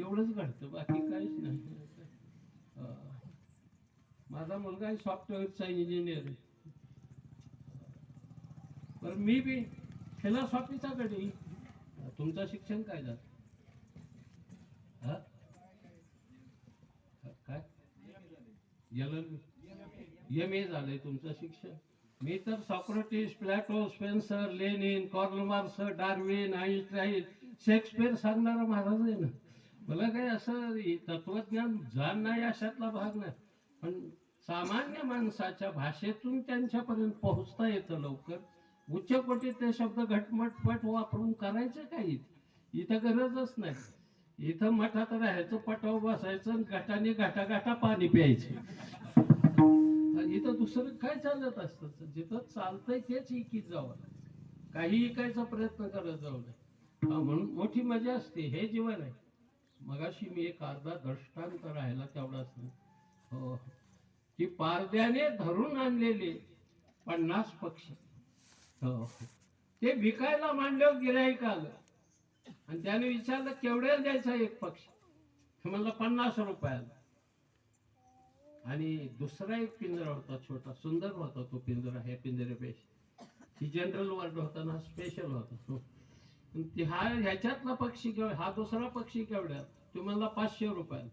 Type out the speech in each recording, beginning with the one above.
एवढंच घडतं बाकी काहीच नाही. माझा मुलगा आहे सॉफ्टवेअरचा इंजिनियर आहे. पण मी बी फिलॉसॉफीचा कडे तुमचं शिक्षण काय झालं? हा? काय? एम ए झालंय तुमचं शिक्षण. मी तर Socrates Plato Spencer Lenin Karl Marx Darwin Einstein Shakespeare सांगणारा महाराज आहे ना. मला काही असं तत्वज्ञान जाण नाही अशातला भाग नाही. पण सामान्य माणसाच्या भाषेतून त्यांच्यापर्यंत पोहोचता येतं लवकर. उच्च ते शब्द घटमटपट वापरून करायचं काय इथं इथं गरजच नाही. इथं मठात राहायचं पटाव बसायचं आणि घाटाने घाटा घाटा पाणी प्यायचं. आणि इथं दुसरं काय चालत असतं? जिथं चालतंय तेच इकीत जावं काही इकायचा प्रयत्न करत जाऊ नये. म्हणून मोठी मजा असते. हे जीवन आहे. मगाशी मी एक अर्धा दृष्टांत राहिला तेवढाच. हो. की पारद्याने धरून आणलेले पन्नास पक्षी. हो, हो. ते विकायला मांडल्यावर गिराईक आलं. आणि त्याने विचारलं केवढ्याला द्यायचा एक पक्षी? म्हणलं पन्नास रुपयाला. आणि दुसरा एक पिंजरा होता छोटा सुंदर होता तो पिंजरा ह्या पिंजऱ्यापेक्षा. ही जनरल वर्ड होता ना स्पेशल होता. तो हा ह्याच्यातला पक्षी केवढा हा दुसरा पक्षी केवढ्या तो म्हणला पाचशे रुपयाला.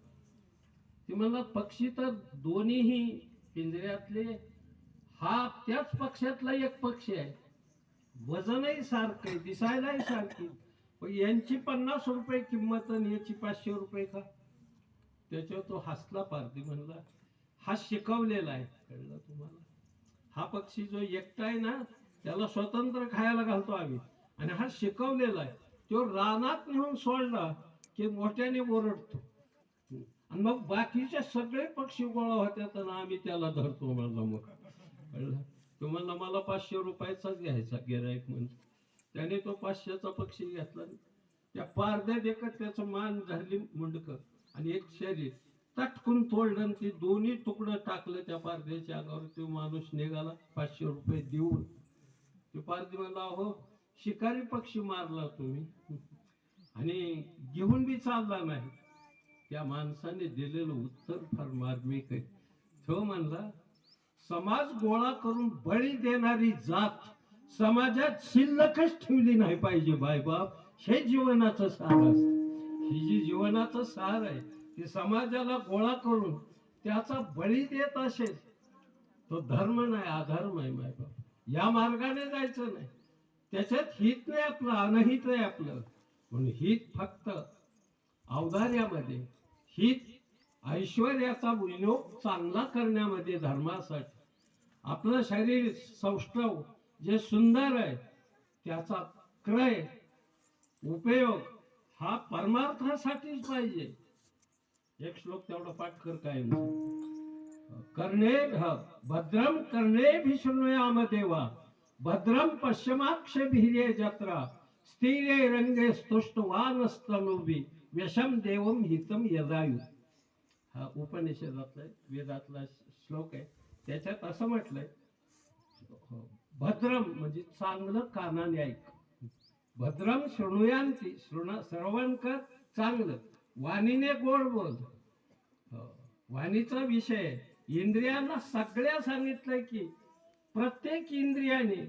ते म्हणला पक्षी तर दोन्हीही पिंजऱ्यातले हा त्याच पक्षातला एक पक्षी आहे. वजनही सारखं दिसायलाही सारखी पण यांची पन्नास रुपये किंमत आणि याची पाचशे रुपये का? त्याच्यावर तो हसला पारधी म्हणला हा शिकवलेला आहे कळलं तुम्हाला? हा पक्षी जो एकटा आहे ना त्याला स्वतंत्र खायला घालतो आम्ही. आणि हा शिकवलेला आहे. तो रानात नेऊन सोडला की मोठ्याने ओरडतो. आणि मग बाकीचे सगळे पक्षी गोळा होतात आणि आम्ही त्याला धरतो म्हणलं मग कळलं? तो मला पाचशे रुपयाचाच घ्यायचा गिरायक म्हणजे त्याने तो पाचशेचा पक्षी घेतला. त्या पारद्या देखत त्याचं मान झाली मुंडक आणि एक शरीर तटकून तोडलं ती ते दोन्ही तुकडं टाकलं त्या पारद्याच्या अंगावर. तो माणूस निघाला पाचशे रुपये देऊन. ते पारदी म्हणला हो शिकारी पक्षी मारला तुम्ही. आणि घेऊन बी चालला नाही. त्या माणसाने दिलेलं उत्तर फार मार्मिक आहे. तो म्हणला समाज गोळा करून बळी देणारी जात समाजात शिल्लकच ठेवली नाही पाहिजे बायबाप हे जीवनाचं सार असत. ही जी जीवनाचं सार आहे ते समाजाला गोळा करून त्याचा बळी देत असेल तो धर्म नाही अधर्म आहे बाप या मार्गाने जायचं नाही. त्याच्यात हित नाही आपलं अनहित नाही आपलं. म्हणून हित फक्त अवधार्यामध्ये हित ऐश्वर्याचा विनियोग चांगला करण्यामध्ये धर्मासाठी. आपलं शरीर सौष्ठव जे सुंदर आहे त्याचा क्रय उपयोग हा परमार्थासाठीच पाहिजे. एक श्लोक तेवढा पाठ कर काय कर्णे भद्रम कर्णे भीषण देवा. भद्रम पश्चिमाक्ष भिरे जत्रा स्थिरे रंगे स्तुष्टवानस्तनोबी व्यशम देवम हितम यदायु। हा उपनिषदातला वेदातला श्लोक आहे. त्याच्यात असं म्हटलंय हो, भद्रम म्हणजे चांगलं कानाने ऐक भद्रम शृणुयांती शृण श्रवण कर चांगलं. वाणीने गोड बोल हो, वाणीचा विषय इंद्रियांना सगळ्या सांगितलंय की प्रत्येक इंद्रियाने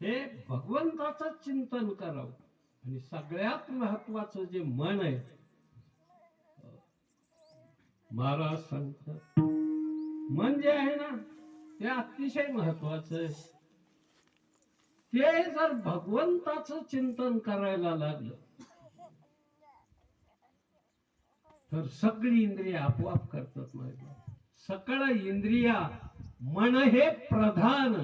हे भगवंताचं चिंतन करावं. आणि सगळ्यात महत्वाचं जे मन आहे महाराज सांगतात मन जे आहे ना ते अतिशय महत्वाचं आहे. ते जर भगवंताचं चिंतन करायला लागलं तर सगळी इंद्रिया आपोआप करतात माझ्या सकळ इंद्रिया मन हे प्रधान.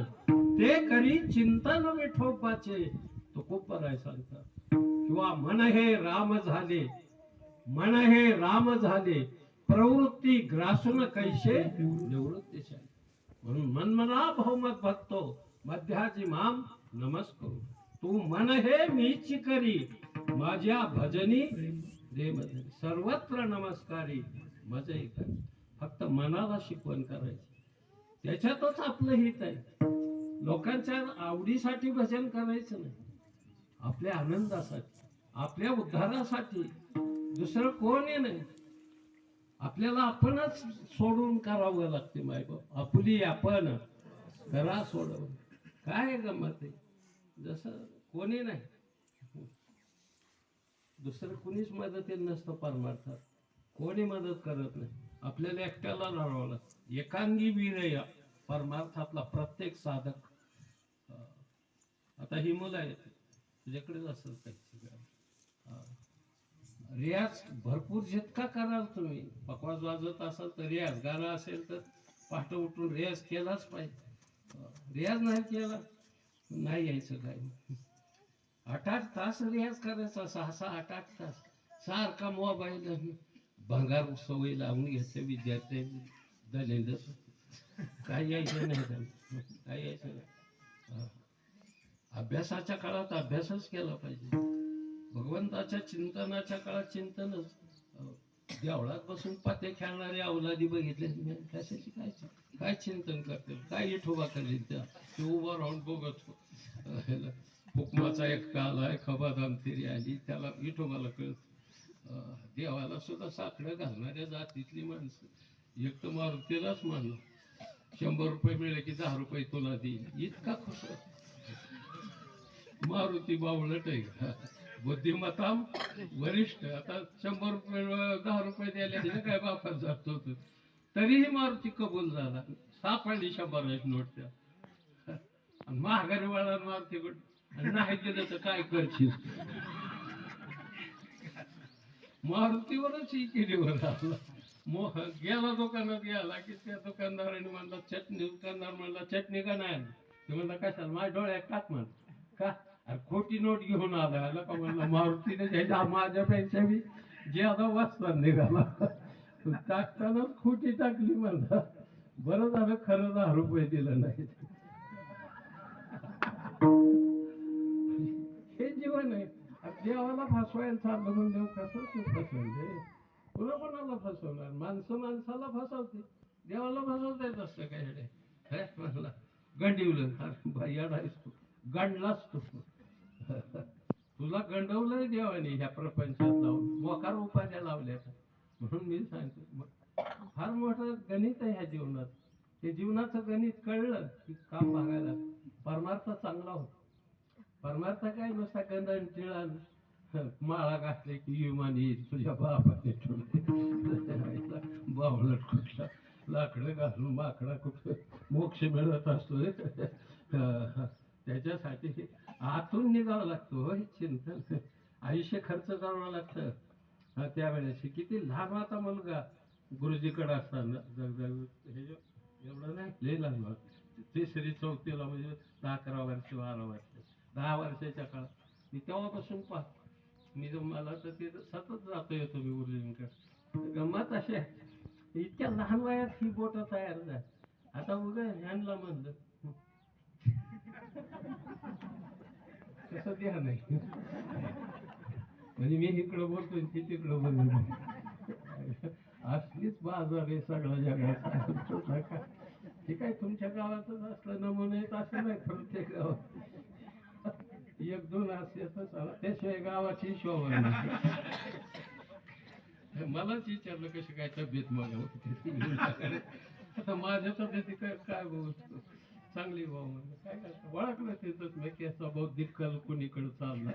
ते करी चिंतन विठोपाचे तो खूप सांगतात किंवा मन हे राम झाले. मन हे राम झाले. प्रवृत्ती ग्रासून कैसे? निवृत्तीचे. म्हणून मनमना बहुमत भक्तो. मध्याजी माम नमस्कार. तू मन हे मीची करी. माझ्या भजनी सर्वत्र नमस्कारी. मजही कर. फक्त मनाला शिकवण करायची. त्याच्यातच आपलं हित आहे. लोकांच्या आवडीसाठी भजन करायचं नाही. आपल्या आनंदासाठी आपल्या उद्धारासाठी दुसरं कोणी नाही. आपल्याला आपणच सोडून करावं लागते मायबाप. आपली आपण करा सोडव काय गमत आहे? जसं कोणी नाही दुसरं कुणीच मदतीला नसतं परमार्थात. कोणी मदत करत नाही. आपल्याला एकट्याला लढावं लागतं. एकांगी विनय परमार्थातला प्रत्येक साधक आता ही मुलं आहेत. तुझ्याकडेच असेल काही रियाज भरपूर जितका कराल तुम्ही. पकवाज वाजवत असाल तर रियाज. गाणं असेल तर पहाटे उठून रियाज केलाच पाहिजे. रियाज नाही केला नाही यायचं काय आठ आठ तास रियाज करायचा. सहा सहा आठ आठ तास. सारखा मोबाईल भंगार सवय लावून घेतल्या विद्यार्थी झालेलं काय यायचं नाही त्यांना काय यायचं नाही. अभ्यासाच्या काळात अभ्यासच केला पाहिजे. भगवंताच्या चिंतनाच्या काळात चिंतनच. देवळात बसून पाते खेळणारे अवलादी बघितले. मी कशाची काय काय चिंतन करते काय इठोबा करेल त्या? ते उभा राहून बघत हो. ह्याला हुकमाचा एक काल आहे खबा तिरी आली. त्याला इठोबाला कळत. देवाला सुद्धा साकडं घालणाऱ्या जातीतली माणसं. एक तर मारुतीलाच मानलं शंभर रुपये मिळले की दहा रुपये तुला देईल इतका खुश मारुती बावळट आहे. बुद्धिमत्ता वरिष्ठ. आता शंभर रुपये दहा रुपये द्यायला काय बापा जात होत. तरीही मारुती कबूल झाला. सापडली शंभराची नोट त्या महागारी वाळा मारुती कुठं नाही दिलं तर काय करशील? मारुतीवरच ही केली आला. मोह गेला दुकानात गेला की त्या दुकानदाराने म्हणला चटणी दुकानदार म्हणला चटणी का नाही ते म्हणला कशाला? माझ्या डोळ्यात टाक म्हण का? अरे खोटी नोट घेऊन आला. आला का म्हणला मारुतीने त्याच्या माझ्यापेक्षा बी आता वाचता निघाला. टाकतानाच खोटी टाकली म्हणला. बरं झालं खरं दहा रुपये दिलं नाही. हे जीवन आहे. देवाला फसवायला चाललं म्हणून देव कसं फसवेल तुला पुन्हा कोणाला फसवणार? माणसं माणसाला फसवते. देवाला फसवता येत असतं काय रे? म्हणला गंडिवलं. अरे आहेस तू. गंडलाच तू. तुला गंडवलंय देवाने ह्या प्रपंचात लावून. मोकार उपाध्या लावल्या म्हणून मी सांगतो फार मोठं गणित आहे ह्या जीवनात. ते जीवनाचं गणित कळलं की काम बघायला. परमार्थ चांगला होतो. परमार्थ काय नुसता गंधन टिळा माळा घातले की विमान येईल तुझ्या बापाने बावळट कुठला? लाकडं घालून माकडा कुठं? मोक्ष मिळत असतो त्याच्यासाठी आतून निघावं लागतो हो होय चिंतन. आयुष्य खर्च करावं लागतं. त्यावेळेस किती लहान होता मुलगा. गुरुजीकडे असताना. जग जग हे एवढं नाही लय लहान तिसरी चौथीला म्हणजे अकरा वर्ष बारा वर्ष. दहा वर्षाच्या काळात. मी तेव्हापासून पाहतो. मी जो मला तर ते सतत जातो येतो मी गुरुजींकडे गंमत अशी आहे. इतक्या लहान वयात ही बोट तयार झाली. आता उगा ह्यांना म्हणलं. तसं द्या नाही. म्हणजे मी इकडं बोलतोय ती तिकडं बोलतो असलीच बाजार आहे सगळ्या जगाचा ठीक काय तुमच्या गावातच असलं नमुने आहेत असं नाही प्रत्येक गावात. एक दोन असल्याच त्याशिवाय गावाची शोभा नाही. मलाच विचारलं कशी काय तब्येत मला आता माझ्या तब्येती काय काय भाऊ चांगली भाऊ म्हणलं काय करतो? ओळखलं तिथंच मी की असा बौद्धिक कल कुणीकडे चालला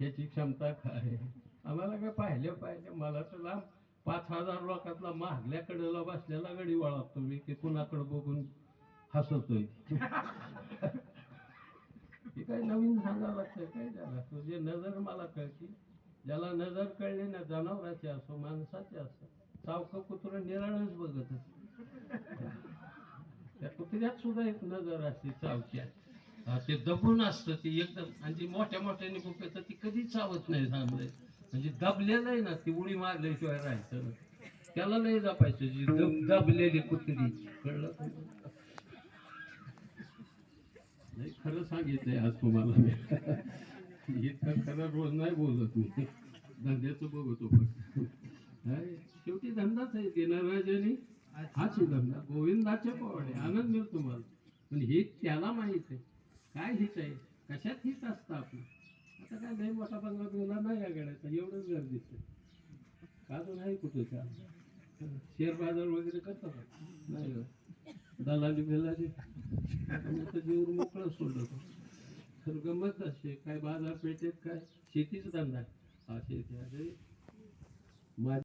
ह्याची क्षमता काय? आम्हाला काय पाहिलं पाहिजे मला तर लांब पाच हजार लोकातला महागल्याकडेला बसलेला गडी वळवतो मी की कुणाकडे बघून हसतोय. ते काय नवीन सांगावं लागतं काय झालं? तुझी नजर मला कळती. ज्याला नजर कळली ना जनावराची असो माणसाची असो चावकं कुत्र निराळच बघत त्या कुत्र्यात सुद्धा एक नजर असते चावक्यात. हा, ते दबून असतं ती एकदम. आणि ती मोठ्या मोठ्याने बुकत ती कधीच चावत नाही थांबले म्हणजे दबलेलं आहे ना ती उडी मारल्याशिवाय राहायचं त्याला नाही जपायचं जी दब दबलेली कुत्री. कळलं? नाही खरं सांगितलंय आज तुम्हाला मी. इतकं खरं रोज नाही बोलत मी. धंद्याचं बघतो फक्त नाही, शेवटी धंदाच आहे देणाराजाने हाच धंदा. गोविंदाच्या पोवाडे. आनंद मिळतो तुम्हाला. पण हे त्याला माहीत आहे. काय हित आहे? कशात हित असतं आपलं? आता काय नाही मोठा बंगला बिंगला नाही या एवढंच गरजेचं आहे अजून नाही कुठे का शेअर बाजार वगैरे करतात नाही दलाली बिलाली आम्ही तर जीवन मोकळं सोडलं होतं. तर गमत असे काय बाजारपेठेत काय शेतीच धंदा असे हा शेती